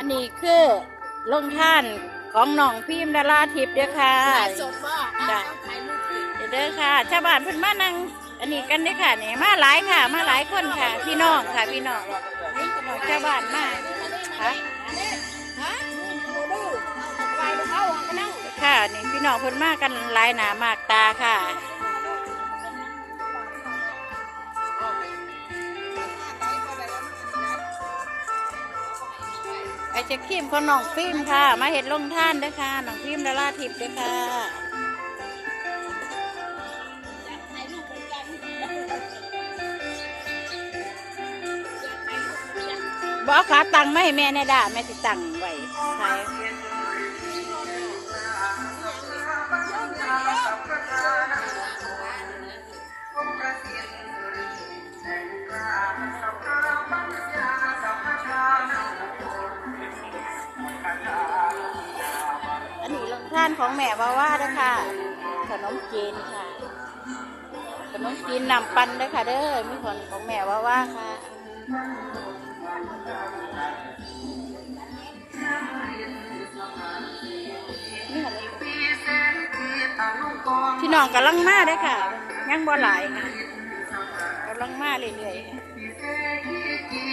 อันนี้คือลงท่านของน้องพิมพ์ดาราทิพย์เด้อค่ะถ่ายสดว่าจ้ะถ่ายรูปพี่เด้อค่ะ ชาวบ้านเพิ่นมานั่งอันนี้กันเด้อค่ะนี่มาหลายค่ะ มาหลายคนค่ะ พี่น้องค่ะพี่น้องชาวบ้านมาค่ะฮะดูดูไปดูเขาก็นั่งค่ะนี่พี่น้องเพิ่นมากันหลายหนามากตาค่ะ ไอเจะขีมของน้องฟิล์มค่ะ มาเห็ดลงท่านเด้อค่ะน้องฟิล์มดาราทิพย์เด้อค่ะบอกขาตังไม่ให้แม่ในด่าแม่ติตังไว้ใช่านของแม่ว่าว่าด้อค่ะ ขนมจีนค่ะ ขนมจีนนำปันด้อค่ะเด้อมีคนของแม่ว่าว่าค่ะนี่ค่ะ พี่น้องกำลังมาด้ค่ะ ยังบ่หลายค่ะกำลังมาเรื่อยๆ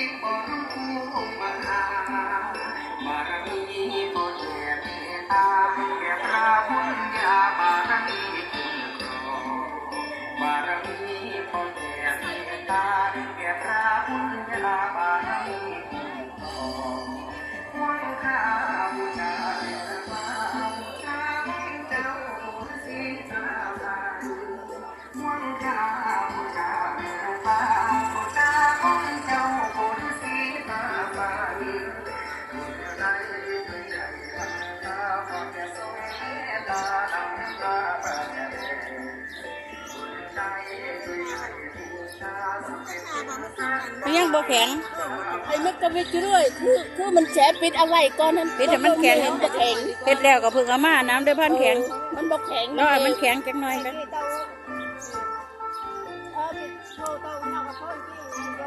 มันยังบ่แข็งไอ้มันก็วิจิด้วยคือคือมันแฉปิดเอาไว้ก่อนนั้นปิดให้มันแข็ง มันบ่แข็งเฮ็ดแล้วก็เพิ่งเอามาน้ำด้วยพันแข็งมันบ่แข็งแล้วให้มันแข็งจักหน่อยกันเออโทรโทรเอากับพ่อพี่โย